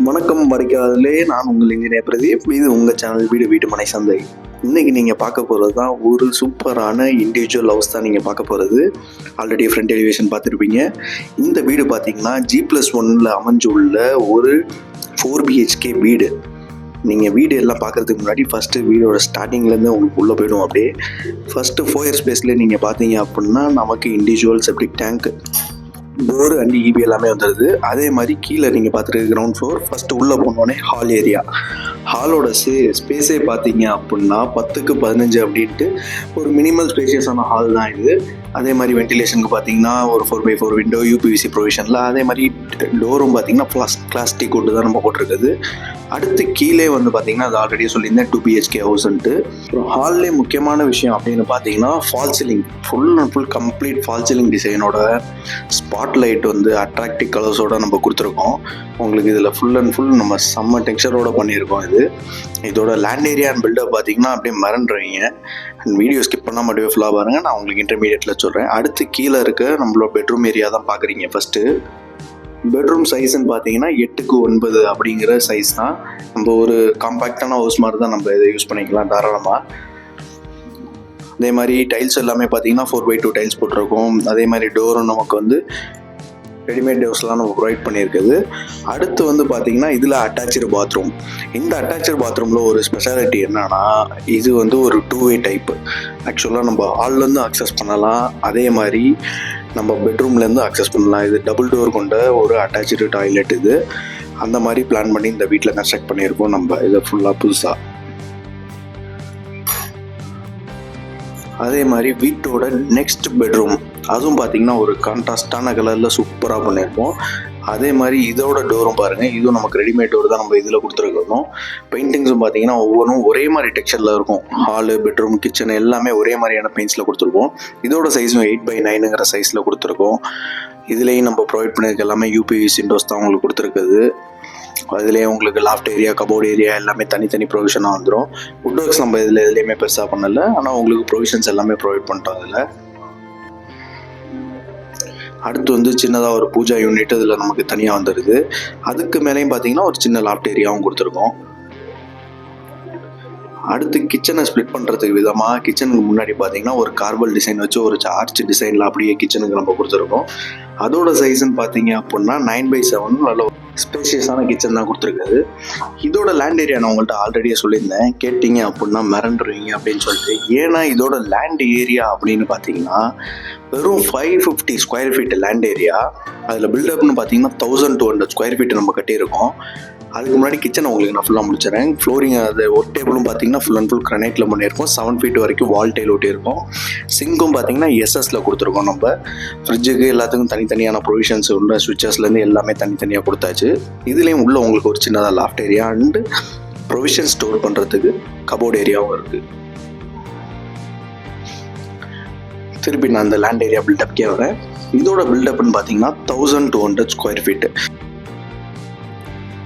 வணக்கம் வரைக்காதலே நான் உங்கள் இன்ஜினியர் பிரதீப். இது உங்கள் சேனல் வீடு வீட்டு மனை சந்தை. இன்றைக்கி நீங்கள் பார்க்க போகிறது தான் ஒரு சூப்பரான இண்டிவிஜுவல் ஹவுஸ் தான் நீங்கள் பார்க்க போகிறது ஆல்ரெடி ஃப்ரண்ட் எலிவேஷன் பார்த்துருப்பீங்க. இந்த வீடு பார்த்தீங்கன்னா ஜி ப்ளஸ் ஒன்னில் அமைஞ்சுள்ள ஒரு ஃபோர் பிஹெச்கே வீடு. நீங்கள் வீடு எல்லாம் பார்க்குறதுக்கு முன்னாடி ஃபஸ்ட்டு வீடோட ஸ்டார்டிங்லேருந்து உங்களுக்கு உள்ளே போயிடும் அப்படியே. ஃபஸ்ட்டு ஃபோயர் ஸ்பேஸில் நீங்கள் பார்த்தீங்க அப்படின்னா நமக்கு individual septic tank door and EB எல்லாமே வந்துடுது அதே மாதிரி கீழே நீங்கள் பார்த்துட்டு கிரவுண்ட் ஃப்ளோர் ஃபஸ்ட்டு உள்ளே போனோடனே ஹால் ஏரியா ஹாலோட சே ஸ்பேஸே பார்த்தீங்க அப்படின்னா பத்துக்கு பதினஞ்சு அப்படின்ட்டு ஒரு மினிமல் ஸ்பேஷியஸான ஹால் தான் இது. அதே மாதிரி வென்டிலேஷனுக்கு பார்த்தீங்கன்னா ஒரு four by four window UPVC ப்ரொவிஷனில் அதே மாதிரி டோரும் பார்த்தீங்கன்னா பிளாஸ் பிளாஸ்டிக் கொண்டு தான் நம்ம போட்டிருக்குது. அடுத்து கீழே வந்து பார்த்தீங்கன்னா அது ஆல்ரெடி சொல்லியிருந்தேன் டூ பிஹெச்கே ஹவுஸ்ன்ட்டு அப்புறம் ஹால்லே முக்கியமான விஷயம் அப்படின்னு பார்த்தீங்கன்னா fall ceiling full and full complete fall ceiling டிசைனோட spot light வந்து அட்ராக்டிவ் கலர்ஸோட நம்ம கொடுத்துருக்கோம். உங்களுக்கு இதில் ஃபுல் அண்ட் ஃபுல் நம்ம செம்ம டெக்ஸ்டரோட பண்ணியிருக்கோம் இது. இதோட லேண்ட் ஏரியா அண்ட் பில்டப் பார்த்தீங்கன்னா அப்படியே மறந்துடுவீங்க அண்ட் வீடியோ ஸ்கிப் பண்ணால் மட்டுமே ஃபுல்லாக பாருங்கள் நான் உங்களுக்கு இன்டர்மீடியட்டில் சொல்கிறேன் அடுத்து கீழே இருக்க நம்மளோட பெட்ரூம் ஏரியா தான் பார்க்குறீங்க ஃபஸ்ட்டு பெட்ரூம் சைஸ்ன்னு பார்த்தீங்கன்னா எட்டுக்கு ஒன்பது அப்படிங்கிற சைஸ் தான். நம்ம ஒரு காம்பேக்டான ஹவுஸ் மாதிரி தான் நம்ம இதை யூஸ் பண்ணிக்கலாம் தாராளமாக அதே மாதிரி டைல்ஸ் எல்லாமே பார்த்தீங்கன்னா ஃபோர் பை டூ டைல்ஸ் போட்டிருக்கோம். அதே மாதிரி டோரும் நமக்கு வந்து ரெடிமேட் டோர்ஸ்லாம் நம்ம ப்ரொவைட் பண்ணியிருக்குது. அடுத்து வந்து பார்த்தீங்கன்னா இதில் அட்டாச்சு பாத்ரூம் இந்த அட்டாச்சு பாத்ரூமில் ஒரு ஸ்பெஷாலிட்டி என்னன்னா இது வந்து ஒரு டூ வே டைப் ஆக்சுவலாக நம்ம ஹால்லேருந்து அக்சஸ் பண்ணலாம். அதே மாதிரி நம்ம பெட்ரூம்லேருந்து அக்சஸ் பண்ணலாம். இது டபுள் டோர் கொண்ட ஒரு அட்டாச்சு டாய்லெட் இது. அந்த மாதிரி பிளான் பண்ணி இந்த வீட்டில் கன்ஸ்ட்ரக்ட் பண்ணியிருக்கோம் நம்ம. இதை ஃபுல்லாக புதுசாக அதே மாதிரி வீட்டோட நெக்ஸ்ட் பெட்ரூம் அதுவும் பார்த்தீங்கன்னா ஒரு கான்ட்ராஸ்டான கலரில் சூப்பராக பண்ணியிருப்போம். அதே மாதிரி இதோட டோரும் பாருங்கள் இதுவும் நமக்கு ரெடிமேட் டோர் தான் நம்ம இதில் கொடுத்துருக்கோம் பெயிண்டிங்ஸும் பார்த்தீங்கன்னா ஒவ்வொன்றும் ஒரே மாதிரி டெக்ஸ்டரில் இருக்கும். ஹாலு பெட்ரூம் கிச்சன் எல்லாமே ஒரே மாதிரியான பெயிண்ட்ஸில் கொடுத்துருக்கோம் இதோட சைஸும் எயிட் பை நைனுங்கிற சைஸில் கொடுத்துருக்கோம். இதுலேயும் நம்ம ப்ரொவைட் பண்ணியிருக்க எல்லாமே யூபிவி விண்டோஸ் தான் உங்களுக்கு கொடுத்துருக்குது. அதுலேயே உங்களுக்கு லாஃப்ட் ஏரியா கபோர்ட் ஏரியா எல்லாமே தனித்தனி ப்ரொவிஷனாக வந்துடும் வுட் ஒர்க்ஸ் நம்ம இதில் எதுலேயுமே பெருசாக பண்ணல. ஆனால் உங்களுக்கு ப்ரொவிஷன்ஸ் எல்லாமே ப்ரொவைட் பண்ணிட்டோம் அதில். அடுத்து வந்து சின்னதாக ஒரு பூஜா யூனிட் இதில் நமக்கு தனியாக வந்துடுது அதுக்கு மேலேயும் பார்த்தீங்கன்னா ஒரு சின்ன லாஃப்ட் ஏரியாவும் கொடுத்துருக்கோம். அடுத்து கிச்சனை ஸ்ப்ளிட் பண்ணுறதுக்கு விதமாக கிச்சனுக்கு முன்னாடி பார்த்தீங்கன்னா ஒரு கார்பல் டிசைன் வச்சு ஒரு ஆர்ச் டிசைனில் அப்படியே கிச்சனுக்கு நம்ம கொடுத்துருக்கோம். அதோட சைஸ்ன்னு பார்த்தீங்க அப்படின்னா நைன் பை செவன் நல்ல ஸ்பேஷியஸான கிச்சன் தான் கொடுத்துருக்காரு. இதோட லேண்ட் ஏரியா நான் உங்கள்கிட்ட ஆல்ரெடியே சொல்லியிருந்தேன். கேட்டிங்க அப்படின்னா மிரண்டுருவீங்க அப்படின்னு சொல்லிட்டு. ஏன்னா இதோட லேண்ட் ஏரியா அப்படின்னு பார்த்தீங்கன்னா வெறும் five fifty square feet land area அதில் பில்டப்னு பார்த்தீங்கன்னா thousand two hundred square feet நம்ம கட்டியிருக்கோம். அதுக்கு முன்னாடி கிச்சனை உங்களுக்கு நான் ஃபுல்லாக முடிச்சிடறேன். ஃப்ளோரிங் அது ஒரு டேபிளும் பார்த்தீங்கன்னா ஃபுல் அண்ட் ஃபுல் கிரனைட்டில் பண்ணியிருக்கோம். செவன் ஃபீட் வரைக்கும் வால் டைல் ஒட்டியிருக்கோம். சிங்கும் பார்த்தீங்கன்னா எஸ்எஸில் கொடுத்துருக்கோம் நம்ம. ஃப்ரிட்ஜுக்கு எல்லாத்துக்கும் தனித்தனியான ப்ரொவிஷன்ஸ் உள்ள சுவிச்சஸ்லேருந்து எல்லாமே தனித்தனியாக கொடுத்தாச்சு. இதுலேயும் உள்ள உங்களுக்கு ஒரு சின்னதாக loft area and provision store பண்ணுறதுக்கு கபோர்ட் ஏரியாவும் இருக்குது திருப்பி நான் அந்த லேண்ட் ஏரியா பில்டப்கே வரேன். இதோட பில்டப்னு பார்த்தீங்கன்னா thousand two hundred square feet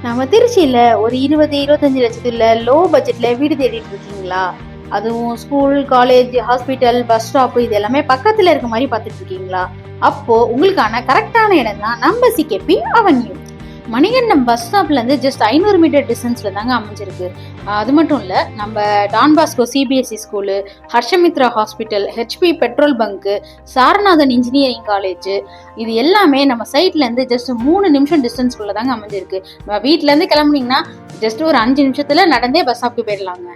நம்ம திருச்சியில் ஒரு இருபது இருபத்தஞ்சு லட்சத்துல லோ பட்ஜெட்ல வீடு தேடிட்டு இருக்கீங்களா? அதுவும் school college hospital bus stop இது எல்லாமே பக்கத்துல இருக்க மாதிரி பார்த்துட்டு இருக்கீங்களா? அப்போ உங்களுக்கான கரெக்டான இடம் தான் நம்ம சிகேபி அவென்யூ மணிகண்டம் பஸ் ஸ்டாப்லேருந்து ஜஸ்ட் ஐநூறு மீட்டர் டிஸ்டன்ஸில் தாங்க அமைஞ்சிருக்கு. அது மட்டும் இல்லை நம்ம Don Bosco CBSE school Harshamithra hospital HP petrol bunk Saranathan engineering college இது எல்லாமே நம்ம சைட்லேருந்து ஜஸ்ட் மூணு நிமிஷம் டிஸ்டன்ஸ்குள்ளே தாங்க அமைஞ்சிருக்கு. நம்ம வீட்டிலேருந்து கிளம்புனீங்கன்னா ஜஸ்ட் ஒரு அஞ்சு நிமிஷத்தில் நடந்தே பஸ் ஸ்டாப்க்கு போயிடலாங்க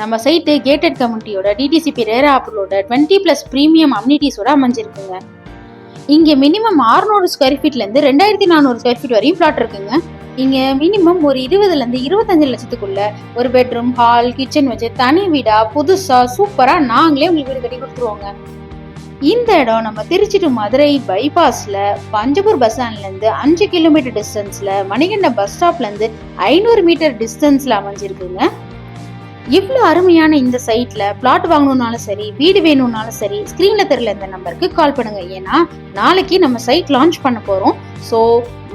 நம்ம சைட்டு கேட்டட் கம்யூனிட்டியோட டிடிசிபி ரேரா ஆப்பிளோட டுவெண்ட்டி ப்ளஸ் ப்ரீமியம் அம்னிட்டிஸோட அமைஞ்சிருக்குங்க. இங்கே மினிமம் 600 ஸ்கொயர் ஃபீட்லேருந்து ரெண்டாயிரத்தி நானூறு ஸ்கொயர் ஃபீட் வரையும் பிளாட் இருக்குங்க. இங்கே மினிமம் ஒரு இருபதுலேருந்து இருபத்தஞ்சு லட்சத்துக்குள்ள ஒரு பெட்ரூம் ஹால் கிச்சன் வச்சு தனி வீடாக புதுசாக சூப்பராக நாங்களே உங்களுக்கு வீடு கட்டி கொடுத்துருவோங்க. இந்த இடம் நம்ம திருச்சி டு மதுரை பைபாஸில் பஞ்சபூர் பஸ் ஸ்டாண்ட்லேருந்து அஞ்சு கிலோமீட்டர் டிஸ்டன்ஸில் மணிகண்ட பஸ் ஸ்டாப்லேருந்து ஐநூறு மீட்டர் டிஸ்டன்ஸில் அமைஞ்சிருக்குங்க. இவ்வளோ அருமையான இந்த சைட்ல பிளாட் வாங்கணும்னாலும் சரி வீடு வேணும்னாலும் சரி ஸ்க்ரீனில் தெரியல இந்த நம்பருக்கு கால் பண்ணுங்க. ஏன்னா நாளைக்கு நம்ம சைட் லான்ச் பண்ண போறோம். ஸோ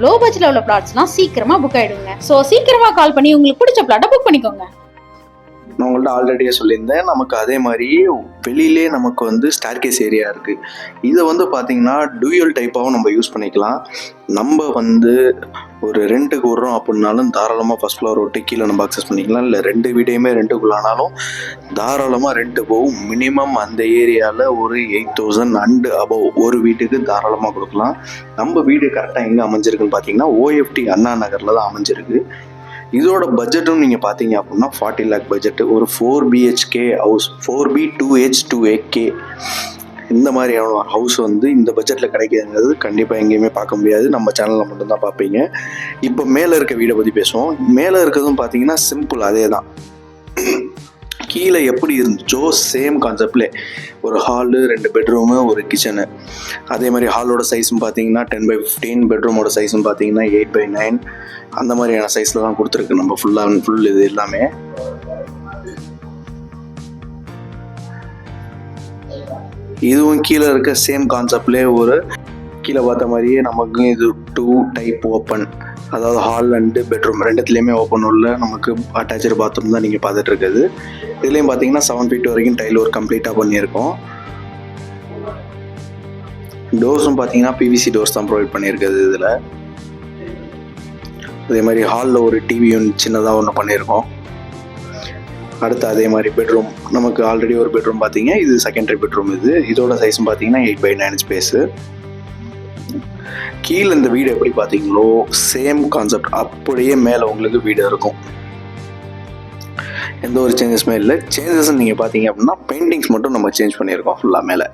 லோ பட்ஜெட்ல உள்ள பிளாட்ஸ்லாம் சீக்கிரமா புக் ஆயிடுங்க. ஸோ சீக்கிரமா கால் பண்ணி உங்களுக்கு பிடிச்ச பிளாட்டை புக் பண்ணிக்கோங்க. நான் உங்கள்ட்ட ஆல்ரெடியே சொல்லியிருந்தேன். நமக்கு அதே மாதிரி வெளியிலே நமக்கு வந்து ஸ்டார்கேஸ் ஏரியா இருக்குது இதை வந்து பார்த்தீங்கன்னா டூயல் டைப்பாகவும் நம்ம யூஸ் பண்ணிக்கலாம். நம்ம வந்து ஒரு ரெண்டுக்கு விட்றோம் அப்படின்னாலும் தாராளமாக ஃபஸ்ட் ஃப்ளோர் விட்டு கீழே நம்ம அக்சஸ் பண்ணிக்கலாம். இல்லை ரெண்டு வீடையுமே ரெண்டுக்குள்ளானாலும் தாராளமாக ரெண்டு போகும். மினிமம் அந்த ஏரியாவில் ஒரு எயிட் தௌசண்ட் அண்டு அபவ் ஒரு வீட்டுக்கு தாராளமாக கொடுக்கலாம். நம்ம வீடு கரெக்டாக எங்கே அமைஞ்சிருக்குன்னு பார்த்தீங்கன்னா ஓஎஃப்டி அண்ணா நகரில் தான் அமைஞ்சிருக்கு. இதோட பட்ஜெட்டும் நீங்கள் பார்த்தீங்க அப்படின்னா ஃபார்ட்டி லேக் பட்ஜெட் ஒரு four BHK house four B two H two K இந்த மாதிரியான ஹவுஸ் வந்து இந்த பட்ஜெட்டில் கிடைக்குதுங்கிறது கண்டிப்பாக எங்கேயுமே பார்க்க முடியாது. நம்ம சேனலில் மட்டும்தான் பார்ப்பீங்க. இப்போ மேலே இருக்க வீடை பற்றி பேசுவோம். மேலே இருக்கிறதும் பார்த்தீங்கன்னா சிம்பிள் அதே தான் கீழே எப்படி இருந்துச்சோ சேம் கான்செப்ட்லே ஒரு ஹாலு ரெண்டு பெட்ரூமு ஒரு கிச்சனு அதே மாதிரி ஹாலோட சைஸும் பார்த்தீங்கன்னா டென் பை ஃபிஃப்டீன் பெட்ரூமோட சைஸும் பார்த்தீங்கன்னா எயிட் பை நைன் அந்த மாதிரியான சைஸில் தான் கொடுத்துருக்கு நம்ம ஃபுல்லாக ஃபுல் இது எல்லாமே. இதுவும் கீழே இருக்க சேம் கான்செப்ட்லேயே ஒரு கீழே பார்த்த மாதிரியே நமக்கும் இது டூ டைப் ஓப்பன் அதாவது ஹால் அண்டு பெட்ரூம் ரெண்டுத்துலேயுமே ஓப்பன் உள்ள நமக்கு அட்டாச்சு பாத்ரூம் தான் நீங்கள் பார்த்துட்டு இருக்குது இதுலேயும் பார்த்தீங்கன்னா செவன் ஃபீட் வரைக்கும் டைல் ஒர்க் கம்ப்ளீட்டாக பண்ணியிருக்கோம். டோர்ஸும் பார்த்தீங்கன்னா பிவிசி டோர்ஸ் தான் ப்ரொவைட் பண்ணியிருக்குது இதில். அதே மாதிரி ஹாலில் ஒரு டிவி ஒன்று சின்னதாக ஒன்று பண்ணியிருக்கோம். அடுத்து அதே மாதிரி பெட்ரூம் நமக்கு ஆல்ரெடி ஒரு பெட்ரூம் பார்த்தீங்க இது செகண்டரி பெட்ரூம் இது. இதோட சைஸும் பார்த்தீங்கன்னா எயிட் பை நைன் ஸ்பேஸு கீழே இந்த வீடு எப்படி பார்த்தீங்களோ சேம் கான்செப்ட் அப்படியே மேலே உங்களுக்கு வீடு இருக்கும். எந்த ஒரு சேஞ்சஸுமே இல்லை. சேஞ்சஸ் நீங்கள் பார்த்தீங்க அப்படின்னா பெயிண்டிங்ஸ் மட்டும் நம்ம சேஞ்ச் பண்ணியிருக்கோம் ஃபுல்லாக மேலே.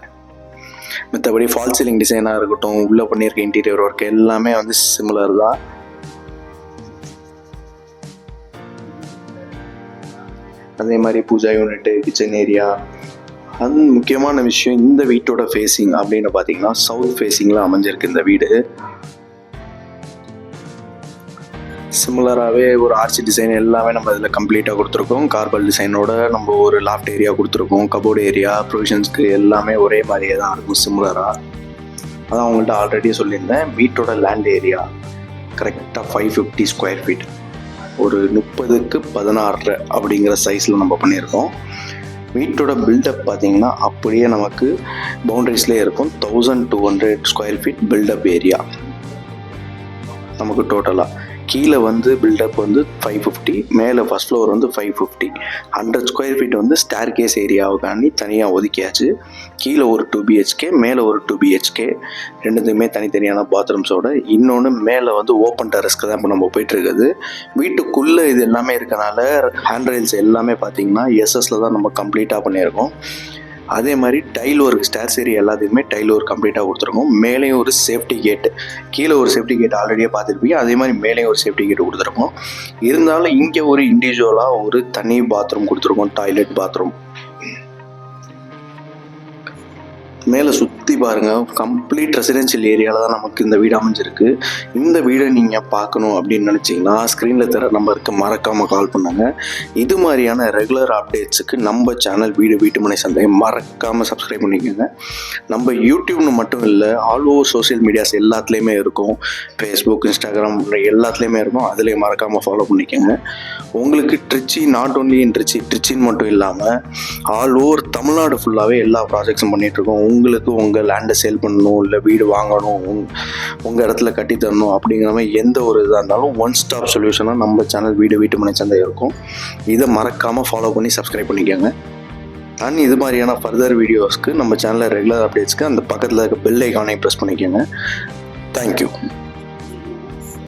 மற்றபடி ஃபால் சீலிங் டிசைனாக இருக்கட்டும் உள்ளே பண்ணியிருக்க இன்டீரியர் ஒர்க் எல்லாமே வந்து சிமிலர் தான். அதே மாதிரி பூஜா யூனிட்டு கிச்சன் ஏரியா அது முக்கியமான விஷயம் இந்த வீட்டோட ஃபேஸிங் அப்படின்னு பார்த்தீங்கன்னா சவுத் ஃபேஸிங்கில் அமைஞ்சிருக்கு இந்த வீடு. சிமிலராகவே ஒரு ஆர்ச்சி டிசைன் எல்லாமே நம்ம இதில் கம்ப்ளீட்டாக கொடுத்துருக்கோம். கார்பல் டிசைனோட நம்ம ஒரு லாஃப்ட் ஏரியா கொடுத்துருக்கோம். கபோர்டு ஏரியா ப்ரொவிஷன்ஸ்க்கு எல்லாமே ஒரே மாதிரியே தான் இருக்கும் சிமிலராக அதான் அவங்கள்ட்ட ஆல்ரெடி சொல்லியிருந்தேன். வீட்டோட லேண்ட் ஏரியா கரெக்டாக ஃபைவ் ஃபிஃப்டி ஸ்கொயர் ஃபீட் ஒரு முப்பதுக்கு பதினாறு அப்படிங்கிற சைஸில் நம்ம பண்ணியிருக்கோம். வீட்டோட பில்டப் பார்த்தீங்கன்னா அப்படியே நமக்கு பவுண்ட்ரிஸ்லேயே இருக்கும். Thousand two hundred square feet built up area நமக்கு டோட்டலாக கீழே வந்து பில்டப் வந்து ஃபைவ் ஃபிஃப்டி மேலே ஃபஸ்ட் ஃப்ளோர் வந்து five fifty hundred square feet வந்து ஸ்டார் கேஸ் ஏரியாவுக்காண்டி தனியாக ஒதுக்கியாச்சு. கீழே ஒரு டூ பிஹெச்கே மேலே ஒரு டூ பிஹெச்கே ரெண்டுத்துக்குமே தனித்தனியான பாத்ரூம்ஸோட இன்னொன்று மேலே வந்து ஓப்பன் டெரஸ்க்கு தான் இப்போ நம்ம போயிட்டுருக்குது. வீட்டுக்குள்ளே இது எல்லாமே இருக்கனால ஹேண்ட் ரைல்ஸ் எல்லாமே பார்த்தீங்கன்னா எஸ்எஸில் தான் நம்ம கம்ப்ளீட்டாக பண்ணியிருக்கோம். அதே மாதிரி டைல் ஒர்க் ஸ்டேர் சரி எல்லாத்துக்குமே டைல் ஒர்க் கம்ப்ளீட்டாக கொடுத்துருக்கோம் மேலேயும் ஒரு சேஃப்டி கேட் கீழே ஒரு சேஃப்டி கேட் ஆல்ரெடியே பார்த்துருப்பீங்க. அதே மாதிரி மேலேயும் ஒரு சேஃப்டி கேட் கொடுத்துருக்கோம் இருந்தாலும் இங்கே ஒரு இண்டிவிஜுவலாக ஒரு தனி பாத்ரூம் கொடுத்துருக்கோம் டாய்லெட் பாத்ரூம் மேலே சுற்றி பாருங்கள் கம்ப்ளீட் ரெசிடென்ஷியல் ஏரியாவில் தான் நமக்கு இந்த வீடு அமைஞ்சிருக்கு. இந்த வீடை நீங்கள் பார்க்கணும் அப்படின்னு நினச்சிங்கன்னா ஸ்க்ரீனில் தர நம்பருக்கு மறக்காமல் கால் பண்ணுங்க. இது மாதிரியான ரெகுலர் அப்டேட்ஸுக்கு நம்ம சேனல் வீடு வீட்டுமனை சந்தை மறக்காமல் சப்ஸ்கிரைப் பண்ணிக்கோங்க. நம்ம யூடியூப்னு மட்டும் இல்லை ஆல் ஓவர் சோஷியல் மீடியாஸ் எல்லாத்துலேயுமே இருக்கும். ஃபேஸ்புக் இன்ஸ்டாகிராம் எல்லாத்துலேயுமே இருக்கும். அதுலேயும் மறக்காமல் ஃபாலோ பண்ணிக்கோங்க. உங்களுக்கு Trichy not only in Trichy ட்ரிச்சின்னு மட்டும் இல்லாமல் ஆல் ஓவர் தமிழ்நாடு ஃபுல்லாகவே எல்லா ப்ராஜெக்ட்ஸும் பண்ணிகிட்ருக்கோம் உங்களுக்கு உங்கள் லேண்டை சேல் பண்ணணும் இல்லை வீடு வாங்கணும் உங் உங்கள் இடத்துல கட்டி தரணும் அப்படிங்கிற மாதிரி எந்த ஒரு இதாக இருந்தாலும் ஒன் ஸ்டாப் சொல்யூஷனாக நம்ம சேனல் வீடு வீட்டு மனை சந்தை இருக்கும். இதை மறக்காமல் ஃபாலோ பண்ணி சப்ஸ்கிரைப் பண்ணிக்கோங்க. அண்ட் இது மாதிரியான ஃபர்தர் வீடியோஸ்க்கு நம்ம சேனலில் ரெகுலர் அப்டேட்ஸ்க்கு அந்த பக்கத்தில் இருக்க பெல் ஐக்கானை ப்ரெஸ் பண்ணிக்கோங்க. தேங்க்யூ